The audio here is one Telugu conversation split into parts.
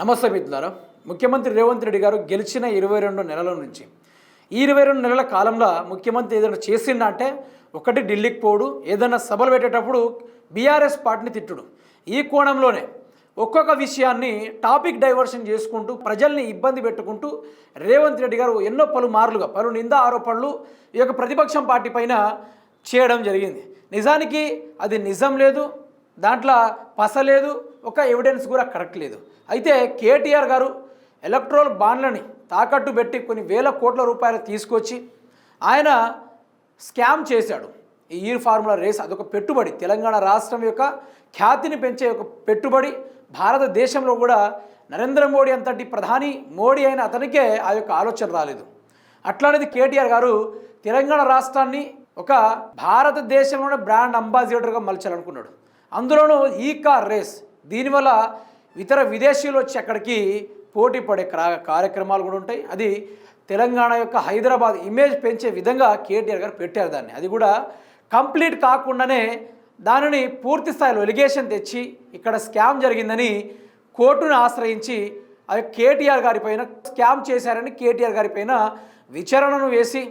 నమస్తే మిత్రులారా. ముఖ్యమంత్రి రేవంత్ రెడ్డి గారు గెలిచిన ఇరవై రెండు నెలల నుంచి. ఈ ఇరవై రెండు నెలల కాలంలో ముఖ్యమంత్రి ఏదైనా చేసిండా అంటే ఒకటి ఢిల్లీకి పోడు ఏదైనా సభలు పెట్టేటప్పుడు బీఆర్ఎస్ పార్టీని తిట్టుడు. ఈ కోణంలోనే ఒక్కొక్క విషయాన్ని టాపిక్ డైవర్షన్ చేసుకుంటూ ప్రజల్ని ఇబ్బంది పెట్టుకుంటూ రేవంత్ రెడ్డి గారు ఎన్నో పలుమార్లుగా పలు నింద ఆరోపణలు ఈ యొక్క ప్రతిపక్షం పార్టీ పైన చేయడం జరిగింది. నిజానికి అది నిజం లేదు దాంట్లో పస లేదు ఒక ఎవిడెన్స్ కూడా కరెక్ట్ లేదు. అయితే కేటీఆర్ గారు ఎలక్ట్రోల్ బాండ్లని తాకట్టు పెట్టి కొన్ని వేల కోట్ల రూపాయలు తీసుకొచ్చి ఆయన స్కామ్ చేశాడు. ఈ ఈర్ ఫార్ములా రేస్ అదొక పెట్టుబడి. తెలంగాణ రాష్ట్రం యొక్క ఖ్యాతిని పెంచే ఒక పెట్టుబడి. భారతదేశంలో కూడా నరేంద్ర మోడీ అంతటి ప్రధాని మోడీ అయిన అతనికే ఆ యొక్క ఆలోచన రాలేదు. అట్లాంటిది కేటీఆర్ గారు తెలంగాణ రాష్ట్రాన్ని ఒక భారతదేశంలోనే బ్రాండ్ అంబాసిడర్గా మలచాలనుకున్నాడు. అందులోనూ ఈ కార్ రేస్ దీనివల్ల ఇతర విదేశీయులు వచ్చి అక్కడికి పోటీ పడే క్రా- కార్యక్రమాలు కూడా ఉంటాయి. అది తెలంగాణ యొక్క హైదరాబాద్ ఇమేజ్ పెంచే విధంగా కేటీఆర్ గారు పెట్టారు దాన్ని. అది కూడా కంప్లీట్ కాకుండానే దానిని పూర్తి స్థాయిలో ఎలిగేషన్ తెచ్చి ఇక్కడ స్కామ్ జరిగిందని కోర్టును ఆశ్రయించి అది కేటీఆర్ గారి పైన స్కామ్ చేశారని కేటీఆర్ గారి పైన విచారణను వేసి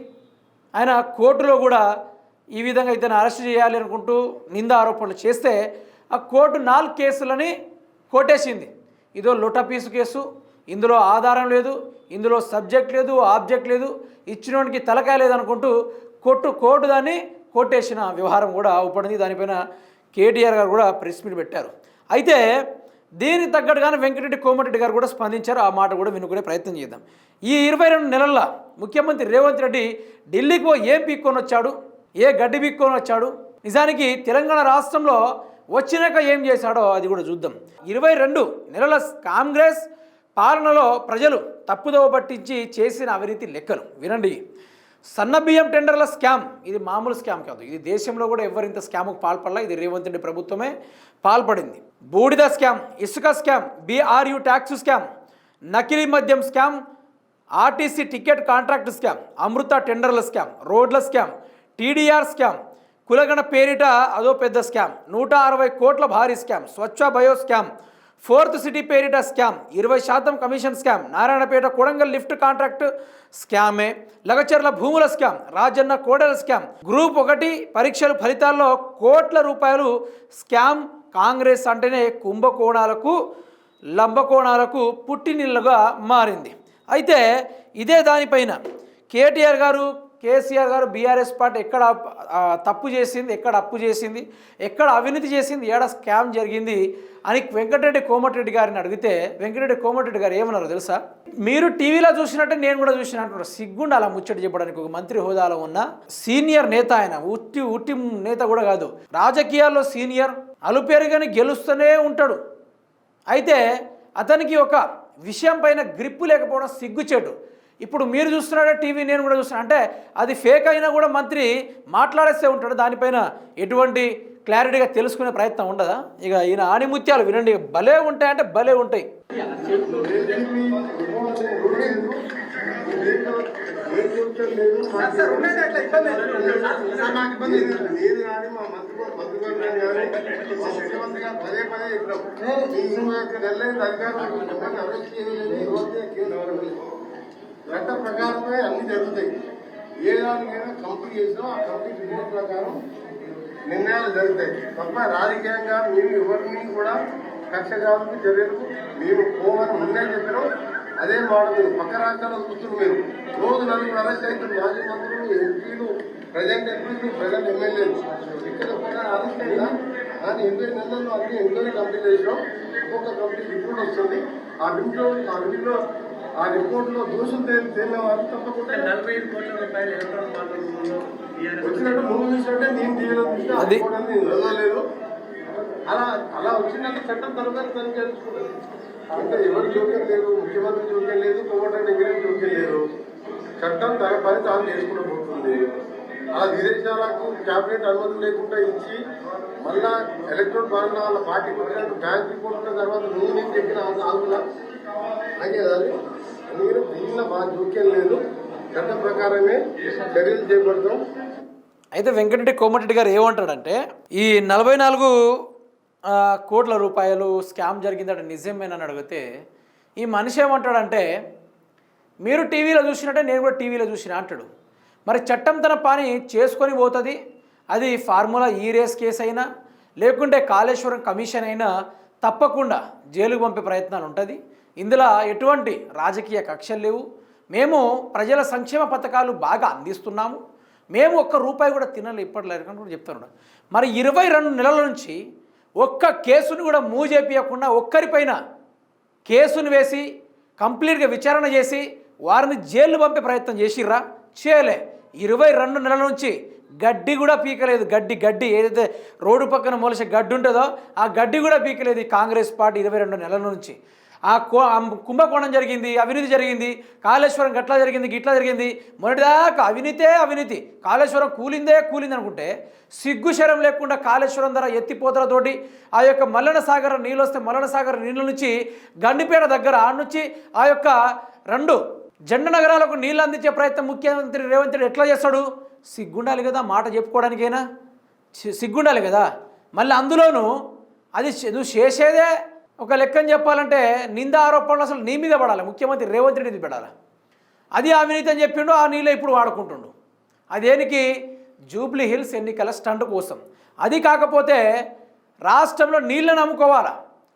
ఆయన కోర్టులో కూడా ఈ విధంగా ఇతను అరెస్ట్ చేయాలి అనుకుంటూ నింద ఆరోపణలు చేస్తే ఆ కోర్టు నాలుగు కేసులని కొట్టేసింది. ఇదో లొటపీసు కేసు ఇందులో ఆధారం లేదు ఇందులో సబ్జెక్ట్ లేదు ఆబ్జెక్ట్ లేదు ఇచ్చినోనికి తలకాయ లేదనుకుంటూ కొట్టు కోర్టు దాన్ని కొట్టేసిన వ్యవహారం కూడా ఉపడింది దానిపైన కేటీఆర్ గారు కూడా ప్రెస్ మీట్ పెట్టారు. అయితే దీనికి తగ్గట్టుగానే వెంకటరెడ్డి కోమటిరెడ్డి గారు కూడా స్పందించారు. ఆ మాట కూడా వినుకునే ప్రయత్నం చేద్దాం. ఈ ఇరవై రెండు నెలల్లో ముఖ్యమంత్రి రేవంత్ రెడ్డి ఢిల్లీకి ఏం పీక్కొని వచ్చాడు? ఏ గడ్డి పీక్కొని వచ్చాడు? నిజానికి తెలంగాణ రాష్ట్రంలో వచ్చినాక ఏం చేశాడో అది కూడా చూద్దాం. ఇరవై రెండు నెలల కాంగ్రెస్ పాలనలో ప్రజలు తప్పుదోవ పట్టించి చేసిన అవినీతి లెక్కలు. వినండి. సన్న బియ్యం టెండర్ల స్కామ్. ఇది మామూలు స్కామ్ కాదు. ఇది దేశంలో కూడా ఎవరింత స్కామ్కు పాల్పడలా? ఇది రేవంత్ రెడ్డి ప్రభుత్వమే పాల్పడింది. బూడిద స్కామ్ ఇసుక స్కామ్ బీఆర్యు ట్యాక్స్ స్కామ్ నకిలీ మద్యం scam RTC ticket contract scam Amrut టెండర్ల స్కామ్ రోడ్ల స్కామ్ టీడీఆర్ స్కామ్ కులగణ పేరిట అదో పెద్ద స్కామ్. నూట అరవై కోట్ల భారీ scam. Swachh bio scam. Fourth city పేరిట స్కామ్. ఇరవై శాతం commission scam. Narayanpet Kodangal lift contract స్కామే. Lagacharla భూముల స్కామ్. రాజన్న కోడెల స్కామ్. గ్రూప్ ఒకటి పరీక్షల ఫలితాల్లో కోట్ల రూపాయలు స్కామ్ కాంగ్రెస్ అంటేనే కుంభకోణాలకు లంబకోణాలకు పుట్టినిల్లుగా మారింది. అయితే ఇదే దానిపైన కేటీఆర్ గారు కేసీఆర్ గారు బీఆర్ఎస్ పార్టీ ఎక్కడ తప్పు చేసింది ఎక్కడ అప్పు చేసింది ఎక్కడ అవినీతి చేసింది ఏడ స్కామ్ జరిగింది అని వెంకటరెడ్డి కోమటిరెడ్డి గారిని అడిగితే వెంకటరెడ్డి కోమటిరెడ్డి గారు ఏమన్నారు తెలుసా? మీరు టీవీలో చూసినట్టే నేను కూడా చూసిన అంటున్నారు. సిగ్గుండి అలా ముచ్చట చెప్పడానికి ఒక మంత్రి హోదాలో ఉన్న సీనియర్ నేత ఆయన ఉట్టి ఉట్టి నేత కూడా కాదు రాజకీయాల్లో సీనియర్ అలుపేరుగానే గెలుస్తూనే ఉంటాడు. అయితే అతనికి ఒక విషయం పైన గ్రిప్పు లేకపోవడం సిగ్గుచేటు. ఇప్పుడు మీరు చూస్తున్నాడే టీవీ నేను కూడా చూస్తున్నా. అంటే అది ఫేక్ అయినా కూడా మంత్రి మాట్లాడేస్తే ఉంటాడు. దానిపైన ఎటువంటి క్లారిటీగా తెలుసుకునే ప్రయత్నం ఉండదా? ఇక ఈయన ఆణిముత్యాలు వినండి. భలే ఉంటాయంటే భలే ఉంటాయి. పదే పదే చట్ట ప్రకారమే అన్ని జరుగుతాయి. ఏ దానికైనా కంపెనీ చేసినా ఆ కంపెనీ రిపోర్ట్ ప్రకారం నిర్ణయాలు జరుగుతాయి. తప్ప రాజకీయంగా మేము ఎవరిని కూడా కక్ష కావాలని చర్యలకు మేము పోవని ముందే చెప్పినాం. అదే మాట మీరు పక్క రాష్ట్రాల్లో చూస్తున్నారు మీరు. రోజు నలుగురు అరెస్ట్ అవుతున్నారు మాజీ మంత్రులు ఎంపీలు ప్రజెంట్ ఎంపీలు ప్రజెంట్ ఎమ్మెల్యేలు. ఇక్కడ కూడా అరెస్ట్ అయినా కానీ ఎనిమిది నెలల్లో అన్ని ఎంక్వైరీ కంప్లీట్ చేసినాం. ఒక్కొక్క కంప్లీట్ రిపోర్ట్ వస్తుంది. ఆ రిపోర్ట్ ఆ రిపోర్ట్లో ఆ రిపోర్ట్లో దోషం తప్పకుండా నలభై ఐదు కోట్ల రూపాయలు వచ్చినట్టు చూసినట్టే నేను ఆ రిపోర్ట్ అనేది నేను చదవలేదు అలా అలా వచ్చినట్టు చట్టం తర్వాత తనిఖీ చేసుకుంటుంది అంటే ఎవరు జోక్యం లేదు ముఖ్యమంత్రి జోక్యం లేదు కోమటి దగ్గర జోక్యం లేదు. చట్టం తన పని తాను చేసుకుంటూ పోతుంది. అలా విదేశాలకు క్యాబినెట్ అనుమతి లేకుండా ఇచ్చి మళ్ళా ఎలక్ట్రోన్ బాండ్ వాళ్ళ పార్టీకి వచ్చినట్టు బ్యాంక్ రిపోర్ట్ ఉన్న తర్వాత నువ్వు నేను చెప్పిన ఆగులా అంటే అది మీరు దీనిలో మా జోక్యం లేదు. చట్ట ప్రకారమే చర్యలు చేపడతాం. అయితే వెంకటరెడ్డి కోమటిరెడ్డి గారు ఏమంటాడంటే ఈ నలభై నాలుగు కోట్ల రూపాయలు స్కామ్ జరిగిందట నిజమేనని అడిగితే ఈ మనిషి ఏమంటాడంటే మీరు టీవీలో చూసినట్టే నేను కూడా టీవీలో చూసిన అంటాడు. మరి చట్టం తన పని చేసుకొని పోతుంది? అది ఫార్ములా ఈ రేస్ కేసు అయినా లేకుంటే కాళేశ్వరం కమిషన్ అయినా తప్పకుండా జైలుకు పంపే ప్రయత్నాలు ఉంటుంది? ఇందులో ఎటువంటి రాజకీయ కక్షలు లేవు. మేము ప్రజల సంక్షేమ పథకాలు బాగా అందిస్తున్నాము. మేము ఒక్క రూపాయి కూడా తినలే అని కూడా చెప్తాను మరి ఇరవై రెండు నెలల నుంచి ఒక్క కేసును కూడా మూవ్ చేపించకుండా ఒక్కరిపైన కేసును వేసి కంప్లీట్గా విచారణ చేసి వారిని జైలు పంపే ప్రయత్నం చేసిర్రా? చేయలే. ఇరవై రెండు నెలల నుంచి గడ్డి కూడా పీకలేదు. గడ్డి గడ్డి ఏదైతే రోడ్డు పక్కన మొలిసే గడ్డి ఉంటుందో ఆ గడ్డి కూడా పీకలేదు కాంగ్రెస్ పార్టీ ఇరవై రెండు నెలల నుంచి. ఆ కో కుంభకోణం జరిగింది అవినీతి జరిగింది కాళేశ్వరం గట్లా జరిగింది గిట్లా జరిగింది. మొదటిదాకా అవినీతే అవినీతి కాళేశ్వరం కూలిందే కూలింది అనుకుంటే సిగ్గు శరం లేకుండా కాళేశ్వరం ధర ఎత్తిపోతలతోటి ఆ యొక్క మల్లన సాగర్ నీళ్ళు వస్తే మల్లన సాగర్ నీళ్ళ నుంచి గండిపేట దగ్గర ఆ నుంచి ఆ యొక్క రెండు జెండ నగరాలకు నీళ్ళు అందించే ప్రయత్నం ముఖ్యమంత్రి రేవంత్ రెడ్డి ఎట్లా చేస్తాడు? సిగ్గుండాలి కదా మాట చెప్పుకోవడానికైనా? సిగ్గుండాలి కదా? మళ్ళీ అందులోనూ అది నువ్వు చేసేదే ఒక లెక్కని చెప్పాలంటే నింద ఆరోపణలు అసలు నీ మీద పడాలి. ముఖ్యమంత్రి రేవంత్ రెడ్డి మీద పడాలి. అది అవినీతి అని చెప్పిండు ఆ నీళ్ళు ఇప్పుడు వాడుకుంటుండు. అదేనికి జూబ్లీ హిల్స్ ఎన్నికల స్టంట్ కోసం. అది కాకపోతే రాష్ట్రంలో నీళ్ళను అమ్ముకోవాలా?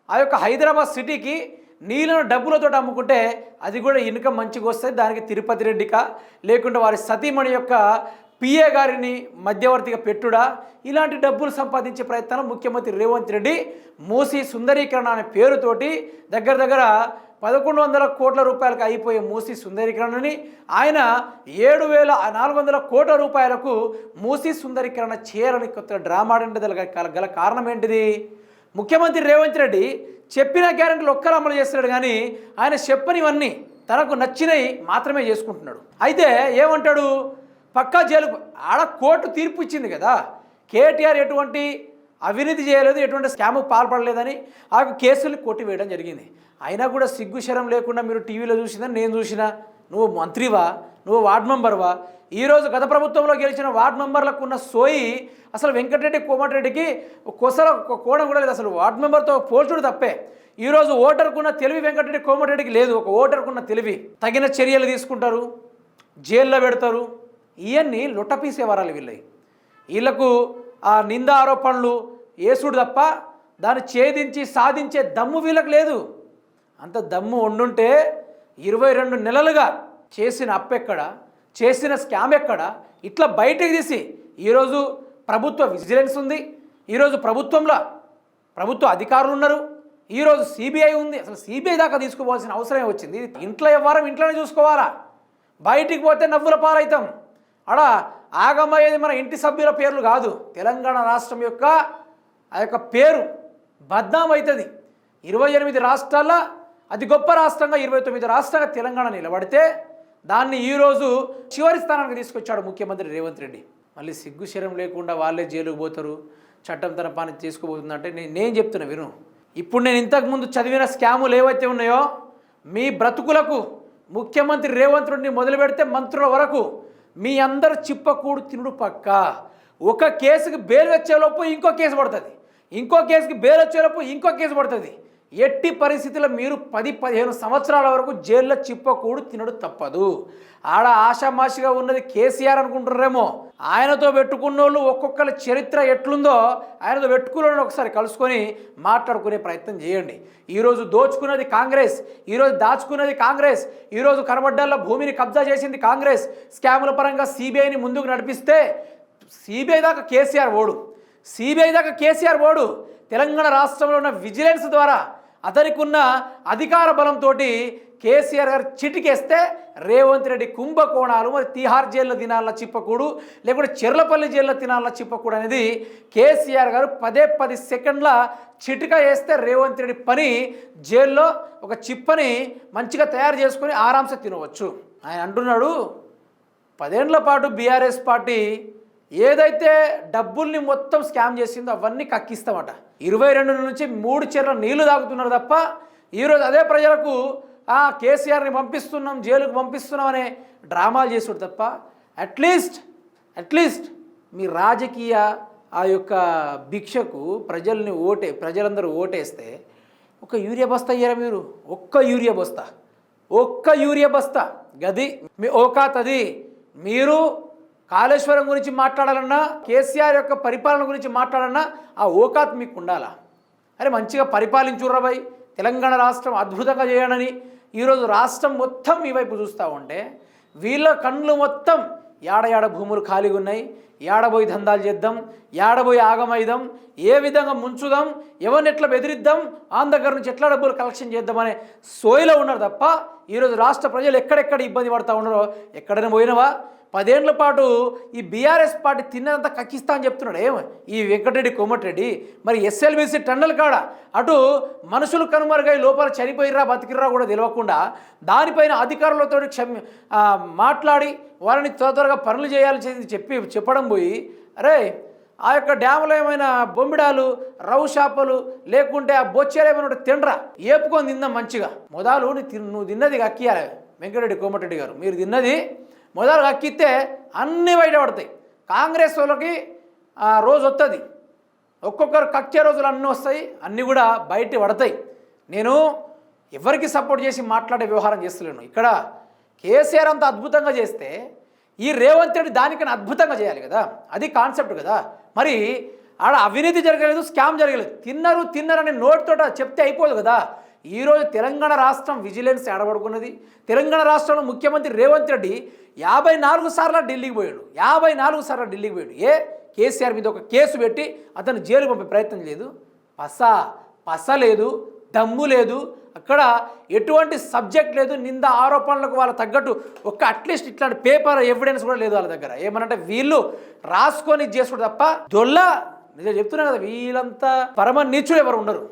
ఆ యొక్క హైదరాబాద్ సిటీకి నీళ్ళను డబ్బులతో అమ్ముకుంటే అది కూడా ఇన్కమ్ మంచిగా వస్తుంది దానికి తిరుపతి రెడ్డిక? లేకుంటే వారి సతీమణి యొక్క పిఏ గారిని మధ్యవర్తిగా పెట్టుడా? ఇలాంటి డబ్బులు సంపాదించే ప్రయత్నం ముఖ్యమంత్రి రేవంత్ రెడ్డి మూసి సుందరీకరణ అనే పేరుతోటి దగ్గర దగ్గర పదకొండు వందల కోట్ల రూపాయలకు అయిపోయే మూసి సుందరీకరణని ఆయన ఏడు వేల నాలుగు వందల కోట్ల రూపాయలకు మూసి సుందరీకరణ చేయాలని కొత్త డ్రామా గల గల కారణం ఏంటిది? ముఖ్యమంత్రి రేవంత్ రెడ్డి చెప్పిన గ్యారెంటీలు ఒక్కరు అమలు చేస్తున్నాడు కానీ ఆయన చెప్పనివన్నీ తనకు నచ్చినవి మాత్రమే చేసుకుంటున్నాడు. అయితే ఏమంటాడు? పక్కా జైలు ఆడ కోర్టు తీర్పు ఇచ్చింది కదా. కేటీఆర్ ఎటువంటి అవినీతి చేయలేదు ఎటువంటి స్కామ్ పాల్పడలేదని ఆ కేసులు కొట్టివేయడం జరిగింది. అయినా కూడా సిగ్గు శరం లేకుండా మీరు టీవీలో చూసిందని నేను చూసినా. నువ్వు మంత్రివా? నువ్వు వార్డ్ మెంబర్వా? ఈరోజు గత ప్రభుత్వంలో గెలిచిన వార్డ్ మెంబర్లకు ఉన్న సోయి అసలు వెంకటరెడ్డి కోమటిరెడ్డికి కొసల కోణం కూడా లేదు. అసలు వార్డ్ మెంబర్తో పోల్చుడు తప్పే. ఈరోజు ఓటర్కున్న తెలివి వెంకటరెడ్డి కోమటిరెడ్డికి లేదు. ఒక ఓటర్కున్న తెలివి. తగిన చర్యలు తీసుకుంటారు. జైల్లో పెడతారు. ఇవన్నీ లొట్టపీసే వరాలు వీళ్ళవి వీళ్ళకు ఆ నింద ఆరోపణలు ఏసుడు తప్ప దాన్ని ఛేదించి సాధించే దమ్ము వీళ్ళకి లేదు. అంత దమ్ము ఉండుంటే ఇరవై రెండు నెలలుగా చేసిన అప్పెక్కడ చేసిన స్కామ్ ఎక్కడ ఇట్లా బయటకు తీసి ఈరోజు ప్రభుత్వ విజిలెన్స్ ఉంది ఈరోజు ప్రభుత్వంలో ప్రభుత్వ అధికారులు ఉన్నారు ఈరోజు సిబిఐ ఉంది. అసలు సిబిఐ దాకా తీసుకోవాల్సిన అవసరం వచ్చింది? ఇంట్లో ఇవ్వరం ఇంట్లోనే చూసుకోవాలా? బయటికి పోతే నవ్వుల పాలవుతాం. అడా ఆగమయ్యేది మన ఇంటి సభ్యుల పేర్లు కాదు. తెలంగాణ రాష్ట్రం యొక్క ఆ యొక్క పేరు బద్నాం అవుతుంది ఇరవై ఎనిమిది రాష్ట్రాల అతి గొప్ప రాష్ట్రంగా ఇరవై తొమ్మిది రాష్ట్రంగా తెలంగాణ నిలబడితే దాన్ని ఈరోజు చివరి స్థానానికి తీసుకొచ్చాడు ముఖ్యమంత్రి రేవంత్ రెడ్డి. మళ్ళీ సిగ్గు శరం లేకుండా వాళ్ళే జైలుకు పోతారు చట్టం తన పని తీసుకుపోతుందంటే నేను నేను చెప్తున్నా విను. ఇప్పుడు నేను ఇంతకుముందు చదివిన స్కాములు ఏవైతే ఉన్నాయో మీ బ్రతుకులకు ముఖ్యమంత్రి రేవంత్ రెడ్డిని మొదలు పెడితే మంత్రుల వరకు మీ అందరు చిప్పకూడు తినుడు పక్క. ఒక కేసుకి బెయిల్ వచ్చేలోపు ఇంకో కేసు పడుతుంది. ఇంకో కేసుకి బెయిల్ వచ్చేలోపు ఇంకో కేసు పడుతుంది. ఎట్టి పరిస్థితుల్లో మీరు పది పదిహేను సంవత్సరాల వరకు జైల్లో చిప్పకూడు తినడు తప్పదు. ఆడ ఆషామాషిగా ఉన్నది కేసీఆర్ అనుకుంటున్నారేమో. ఆయనతో పెట్టుకున్న వాళ్ళు ఒక్కొక్కరి చరిత్ర ఎట్లుందో ఆయనతో పెట్టుకున్న ఒకసారి కలుసుకొని మాట్లాడుకునే ప్రయత్నం చేయండి. ఈరోజు దోచుకున్నది కాంగ్రెస్ ఈరోజు దాచుకున్నది కాంగ్రెస్ ఈరోజు కనబడ్డల్లో భూమిని కబ్జా చేసింది కాంగ్రెస్. స్కాముల పరంగా సిబిఐని ముందుకు నడిపిస్తే సిబిఐ దాకా కేసీఆర్ ఓడు. సిబిఐ దాకా కేసీఆర్ ఓడు. తెలంగాణ రాష్ట్రంలో ఉన్న విజిలెన్స్ ద్వారా అతనికి ఉన్న అధికార బలంతో కేసీఆర్ గారు చిటికేస్తే రేవంత్ రెడ్డి కుంభకోణాలు మరి తిహార్ జైల్లో తినాలన్న చిప్పకూడు లేకుంటే చెర్లపల్లి జైల్లో తినాలన్న చిప్పకూడు అనేది కేసీఆర్ గారు పదే పది సెకండ్ల చిటిక వేస్తే రేవంత్ రెడ్డి పని జైల్లో ఒక చిప్పని మంచిగా తయారు చేసుకొని ఆరాంసే తినవచ్చు. ఆయన అంటున్నాడు పదేండ్ల పాటు బీఆర్ఎస్ పార్టీ ఏదైతే డబ్బుల్ని మొత్తం స్కామ్ చేసిందో అవన్నీ కక్కిస్తామట. ఇరవై రెండు నుంచి మూడు చెర్ల నీళ్ళు తాగుతున్నారు తప్ప ఈరోజు అదే ప్రజలకు ఆ కేసీఆర్ని పంపిస్తున్నాం జైలుకు పంపిస్తున్నాం అనే డ్రామాలు చేసుడు తప్ప అట్లీస్ట్ అట్లీస్ట్ మీ రాజకీయ ఆ యొక్క భిక్షకు ప్రజల్ని ఓటే ప్రజలందరూ ఓటేస్తే ఒక యూరియా బస్తా అయ్యారా మీరు? ఒక్క యూరియా బస్తా. ఒక్క యూరియా బస్తా. గది మీ ఓకా తది మీరు కాళేశ్వరం గురించి మాట్లాడాలన్నా కేసీఆర్ యొక్క పరిపాలన గురించి మాట్లాడాలన్నా ఆ ఓకాత్ మీకు ఉండాలా? అరే మంచిగా పరిపాలించుర్రా భయ్. తెలంగాణ రాష్ట్రం అద్భుతంగా చేయనని ఈరోజు రాష్ట్రం మొత్తం మీ వైపు చూస్తూ ఉంటే వీళ్ళ కళ్ళు మొత్తం యాడ యాడ భూములు ఖాళీగా ఉన్నాయి ఏడబోయి దందాలు చేద్దాం ఏడబోయి ఆగమైదాం ఏ విధంగా ముంచుదాం ఎవరిని ఎట్లా బెదిరిద్దాం ఆన్ దగ్గర నుంచి ఎట్లా డబ్బులు కలెక్షన్ చేద్దామనే సోయిలో ఉన్నారు తప్ప ఈరోజు రాష్ట్ర ప్రజలు ఎక్కడెక్కడ ఇబ్బంది పడతా ఉన్నారో ఎక్కడైనా పోయినవా? పదేళ్ళ పాటు ఈ బీఆర్ఎస్ పార్టీ తిన్నదంతా కక్కిస్తా అని చెప్తున్నాడు. ఏమో ఈ వెంకటరెడ్డి కోమటిరెడ్డి. మరి ఎస్ఎల్బీసీ టన్నల్ కాడ అటు మనుషులు కనుమరుగై లోపల చనిపోయిర్రా బతికిర్రా కూడా తెలియకుండా దానిపైన అధికారులతో క్షమి మాట్లాడి వారిని త్వర త్వరగా పనులు చేయాలని చెప్పి చెప్పడం పోయి అరే ఆ యొక్క డ్యాములో ఏమైనా బొమ్మిడాలు రవ్వు చేపలు లేకుంటే ఆ బొచ్చేలు ఏమైనా తినరా? ఏపుకొని తిందాం మంచిగా. మొదలు నువ్వు తిన్నది కక్కియాలి. వెంకటరెడ్డి కోమటిరెడ్డి గారు మీరు తిన్నది మొదలు అక్కిస్తే అన్నీ బయటపడతాయి. కాంగ్రెస్ వాళ్ళకి ఆ, రోజు వస్తుంది ఒక్కొక్కరు కక్కే రోజులు అన్నీ వస్తాయి అన్నీ కూడా బయట పడతాయి. నేను ఎవరికి సపోర్ట్ చేసి మాట్లాడే వ్యవహారం చేస్తలేను. ఇక్కడ కేసీఆర్ అంత అద్భుతంగా చేస్తే ఈ రేవంత్ రెడ్డి దానికన్నా అద్భుతంగా చేయాలి కదా? అది కాన్సెప్ట్ కదా? మరి ఆడ అవినీతి జరగలేదు స్కామ్ జరగలేదు. తిన్నారు తిన్నారని నోటితోట చెప్తే అయిపోదు కదా? ఈరోజు తెలంగాణ రాష్ట్రం విజిలెన్స్ ఎడబడుకున్నది తెలంగాణ రాష్ట్రంలో ముఖ్యమంత్రి రేవంత్ రెడ్డి యాభై నాలుగు సార్లు ఢిల్లీకి పోయాడు. యాభై నాలుగు సార్లు ఢిల్లీకి పోయాడు. ఏ? కేసీఆర్ మీద ఒక కేసు పెట్టి అతను జైలు పంపే ప్రయత్నం లేదు. పస పస లేదు దమ్ము లేదు. అక్కడ ఎటువంటి సబ్జెక్ట్ లేదు. నింద ఆరోపణలకు వాళ్ళ తగ్గట్టు ఒక అట్లీస్ట్ ఇట్లాంటి పేపర్ ఎవిడెన్స్ కూడా లేదు వాళ్ళ దగ్గర. ఏమనంటే వీళ్ళు రాసుకొని చేసుకుంటారు తప్ప దొల్ల నిజం చెప్తున్నా కదా వీళ్ళంతా పరమ నీచులు ఎవరు ఉండరు.